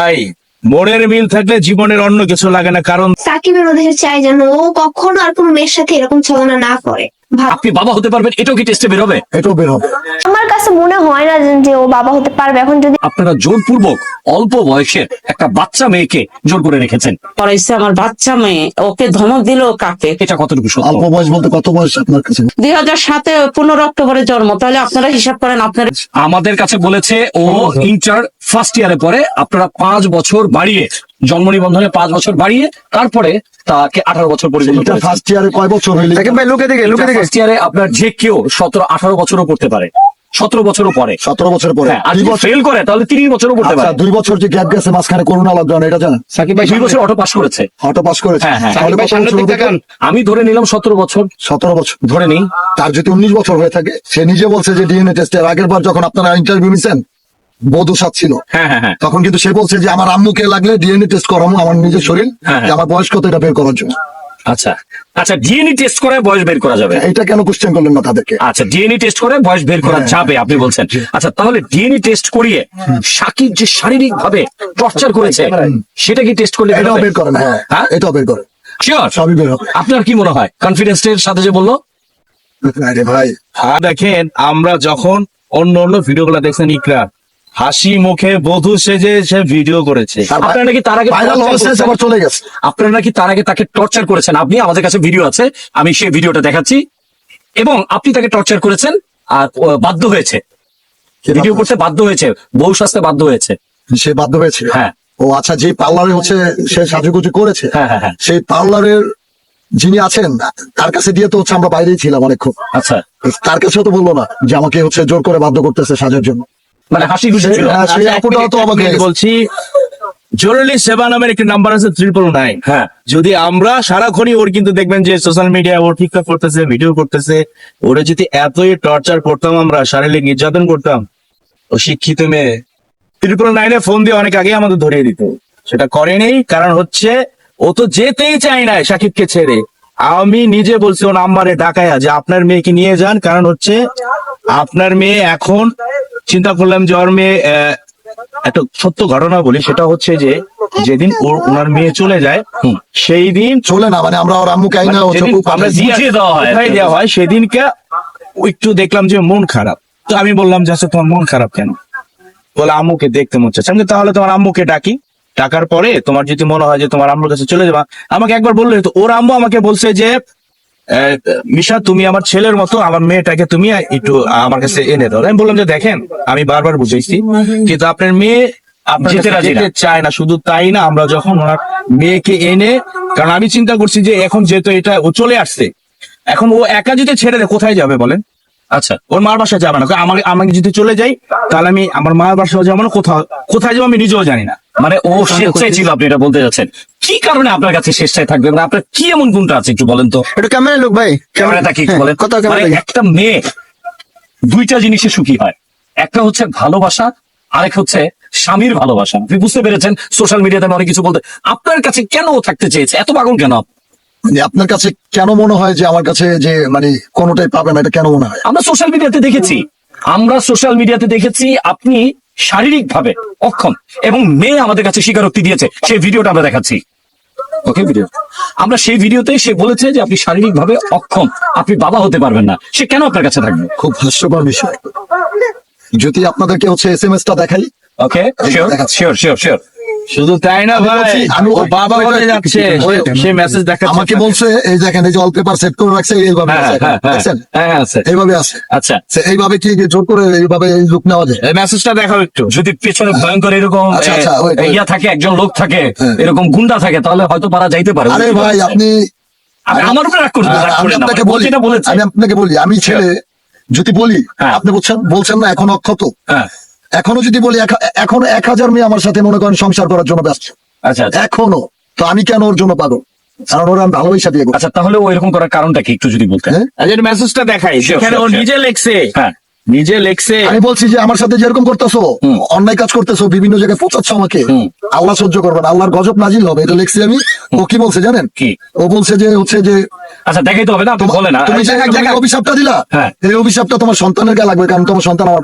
ভাই মনের মিল থাকলে জীবনের অন্য কিছু লাগে না কারণ সাকিবের ওদের চাই যেন ও কখনো আর কোনো মেয়ের সাথে এরকম ছলনা না করে। ভাব আপনি বাবা হতে পারবেন এটাও কি টেস্টে বেরোবে? এটাও বের হবে আমার কাছে মনে হয় না যে- ও বাবা হতে পারবে। এখন যদি আপনারা জোরপূর্বক অল্প বয়সের একটা বাচ্চা মেয়েকে জোর করে রেখেছেন। পড়াইছে আমার বাচ্চা মেয়ে। ওকে ধমক দিল কাকে এটা কতটুকু সত্য? অল্প বয়স বলতে কত বয়স আপনার কাছে? দুই হাজার সাতে পনেরো অক্টোবরে জন্ম। তাহলে আপনারা হিসাব করেন আপনার আমাদের কাছে বলেছে ও ইন্টার ফার্স্ট ইয়ারে পরে আপনারা পাঁচ বছর বাড়িয়ে জন্ম নিবন্ধনে পাঁচ বছর বাড়িয়ে তারপরে তাকে আঠারো বছর এটা ফার্স্ট ইয়ারে কয় বছর হইলে? ভাই লুকে দেখে লুকে দেখে ফার্স্ট ইয়ারে আপনার যে কেউ সতেরো আঠারো বছরও করতে পারে। সতেরো বছরও পরে। সতেরো বছর পরে। হ্যাঁ আর যদি ফেল করে তাহলে তিরিশ বছরও করতে আচ্ছা পারে। দুই বছর যে গ্যাপ গেছে মাঝখানে করোনা লকডাউন এটা জানেন? সাকিব ভাই দুই বছর অটো পাস করেছে। অটো পাস করেছে। হ্যাঁ, হ্যাঁ। আমি ধরে নিলাম সতেরো বছর। সতেরো বছর। ধরে নিই। তার যদি উনিশ বছর হয়ে থাকে সে নিজে বলছে যে ডিএনএ টেস্টের আগের বার যখন আপনারা ইন্টারভিউ নিছেন বধু সাত ছিল। হ্যাঁ হ্যাঁ হ্যাঁ। তখন কিন্তু সে বলছে যে আমার আম্মুকে লাগলে ডিএনএ টেস্ট করামো আমার নিজের শরীর। আমার বয়স কত এটা বের করার জন্য। আচ্ছা। আচ্ছা ডিএনএ টেস্ট করে বয়স বের করা যাবে। এটা কেন কোশ্চেন করলেন না তাদেরকে? আচ্ছা ডিএনএ টেস্ট করে বয়স বের করা হ্যাঁ। যাবে আপনি বলছেন। আচ্ছা তাহলে ডিএনএ টেস্ট করিয়ে সাকিব যে শারীরিক ভাবে টর্চার করেছে সেটা কি টেস্ট করলে এটাও বের করেন হ্যাঁ হ্যাঁ? এটাও বের করেন শিওর সবই বের হবে। আপনার কি মনে হয়? কনফিডেন্স এর সাথে যে বলল? আরে ভাই। হ্যাঁ দেখেন আমরা যখন অন্য অন্য ভিডিও গুলা দেখছেন ইকরা হাসি মুখে বধূ সেজে সে ভিডিও করেছে। আপনারা নাকি তার আগে ভাইরাল হয়েছে আবার চলে গেছে। আপনারা নাকি তার আগে তাকে টর্চার করেছেন? আপনি আমাদের কাছে ভিডিও আছে আমি সেই ভিডিওটা দেখাচ্ছি। এবং আপনি তাকে টর্চার করেছেন আর বাধ্য হয়েছে। ভিডিও করতে বাধ্য হয়েছে বউ শাস্তে বাধ্য হয়েছে। সে বাধ্য হয়েছে? হ্যাঁ। ও আচ্ছা যে পার্লারে হচ্ছে সে সাজুগুজু করেছে হ্যাঁ হ্যাঁ হ্যাঁ। সেই পার্লারের যিনি আছেন তার কাছে দিয়ে তো হচ্ছে আমরা বাইরেই ছিলাম অনেকক্ষণ। আচ্ছা। তার কাছেও তো বলল না যে আমাকে হচ্ছে জোর করে বাধ্য করতেছে সাজার জন্য। মানে হাসি খুশি ছিল। হ্যাঁ, আচ্ছা, আপুটাও তো অবাক। বলছি জরুরি সেবা নামের একটি নাম্বার আছে ট্রিপল নাইন হ্যাঁ। যদি আমরা সারাক্ষণই ওর কিন্তু দেখবেন যে সোশ্যাল মিডিয়া ওর ঠিকঠাক করতেছে ভিডিও করতেছে ওরে যদি এতই টর্চার করতাম আমরা শারীরিক নির্যাতন করতাম ও শিক্ষিত মেয়ে ট্রিপল নাইনে ফোন দিয়ে অনেক আগে আমাদের ধরিয়ে দিত। সেটা করেনি কারণ হচ্ছে ও তো যেতেই চায় না সাকিবকে ছেড়ে। আমি নিজে বলছি ও নাম্বারে ডাকায়া যে আপনার মেয়েকে নিয়ে যান কারণ হচ্ছে আপনার মেয়ে এখন চিন্তা করলাম যে ওর মেয়ে একটা সত্য ঘটনা বলি সেটা হচ্ছে যে যেদিন ওর ওনার মেয়ে চলে যায় সেই দিন চলে না মানে আমরা ওর আম্মুকে না চোখ আমরা দেওয়া হয়। সেদিনকে একটু দেখলাম যে মন খারাপ। তো আমি বললাম যে আচ্ছা তোমার মন খারাপ কেন? বলে আম্মুকে দেখতে মন চাচ্ছে। আমি তাহলে তোমার আম্মুকে ডাকি। ডাকার পরে তোমার যদি মনে হয় যে তোমার আম্মুর কাছে চলে যাবা আমাকে একবার বললে তো ওর আম্মু আমাকে বলছে যে মিশা তুমি আমার ছেলের মতো আমার মেয়েটাকে তুমি একটু আমার কাছে এনে দাও। আমি বললাম যে দেখেন আমি বারবার বুঝাইছি কিন্তু আপনার মেয়ে যেতে রাজি চায় না শুধু তাই না আমরা যখন ওনার মেয়েকে এনে কারণ আমি চিন্তা করছি যে এখন যেহেতু এটা ও চলে আসছে এখন ও একা যদি ছেড়ে দেয় কোথায় যাবে বলেন? আচ্ছা। ওর মার বাসায় যাবে না। আমাকে আমাকে যদি চলে যাই তাহলে আমি আমার মার বাসায় যাব না কোথাও কোথায় যাব আমি নিজেও জানি না। মানে ও স্বেচ্ছায় ছিল আপনি এটা বলতে যাচ্ছেন? কি কারণে আপনার কাছে স্বেচ্ছায় থাকবেন না আপনার কি এমন গুণটা আছে একটু বলেন তো। একটু ক্যামেরা লোক ভাই। ক্যামেরাটা কি বলেন। কত মানে ক্যামেরা একটা মেয়ে দুইটা জিনিসে সুখী হয়। একটা হচ্ছে ভালোবাসা আরেক হচ্ছে স্বামীর ভালোবাসা। আপনি বুঝতে পেরেছেন সোশ্যাল মিডিয়াতে আমি অনেক কিছু বলতে আপনার কাছে কেন থাকতে চেয়েছে? এত পাগল কেন মানে আপনার কাছে কেন মনে হয় যে আমার কাছে যে মানে কোনোটাই পাবে না? এটা কেন মনে হয়? আমরা সোশ্যাল মিডিয়াতে দেখেছি। আমরা সোশ্যাল মিডিয়াতে দেখেছি আপনি শারীরিক ভাবে অক্ষম এবং মেয়ে আমাদের কাছে স্বীকারোক্তি দিয়েছে। সেই ভিডিওটা আমরা দেখাচ্ছি। ওকে ভিডিও আমরা সেই ভিডিওতে সে বলেছে যে আপনি শারীরিক ভাবে অক্ষম। আপনি বাবা হতে পারবেন না। সে কেন আপনার কাছে থাকবে? খুব হাস্যকর বিষয়। যদি আপনাদেরকে হচ্ছে এস এম এস টা দেখাই ওকে শিওর শিওর শিওর শুধু তাই না ভাই? আমি- ও বাবা হয়ে যাচ্ছে। সে মেসেজ দেখাচ্ছে। আমাকে বলছে এই দেখেন এই যে অলপেপার সেট করে রাখছে এইভাবে হ্যাঁ আছে। হ্যাঁ হ্যাঁ দেখছেন? হ্যাঁ আছে। এইভাবে আছে। আচ্ছা। সে এইভাবে কি জোর করে এইভাবে এই লুক নেওয়া যায়? এই মেসেজটা দেখাও একটু। যদি পেছনে ভয়ঙ্কর এরকম আচ্ছা, আচ্ছা. ইয়া থাকে একজন লোক থাকে। এরকম গুন্ডা থাকে তাহলে হয়তো পারা যাইতে পারে। আরে ভাই আপনি আমার উপরে রাগ করবেন আমি আপনাকে বলি আমি আপনাকে বলি আমি ছেলে যদি বলি হ্যাঁ। আপনি বলছেন বলছেন না এখন অক্ষত। হ্যাঁ। এখনও যদি বলি এখন এক হাজার মেয়ে আমার সাথে মনে করেন সংসার করার জন্য ব্যস্ত। আচ্ছা আচ্ছা। এখনও। তো আমি কেন ওর জন্য পাবো কারণ ওরা ভালোবাসা দিয়ে আচ্ছা তাহলে ও করার কারণটা কি একটু যদি বলতেন? হ্যাঁ? আচ্ছা মেসেজটা দেখাই। সেখানে ও sure, sure. নিজে লেখছে। হ্যাঁ। নিজে লেখছে। আমি বলছি যে আমার সাথে যেরকম করতেছো অন্যায় কাজ করতেছো বিভিন্ন জায়গায় পচাচ্ছ আমাকে আল্লাহ সহ্য করবেন আল্লাহর গজব নাজিল হবে এটা লিখছি আমি। ও কি বলছে জানেন? কি? ও বলছে যে হচ্ছে যে আচ্ছা দেখাই তো হবে না আপনি বলে না তুমি যে এক জায়গায় অভিশাপটা দিলা হ্যাঁ। এই অভিশাপটা তোমার সন্তানের গায়ে লাগবে কারণ তোমার সন্তান আমার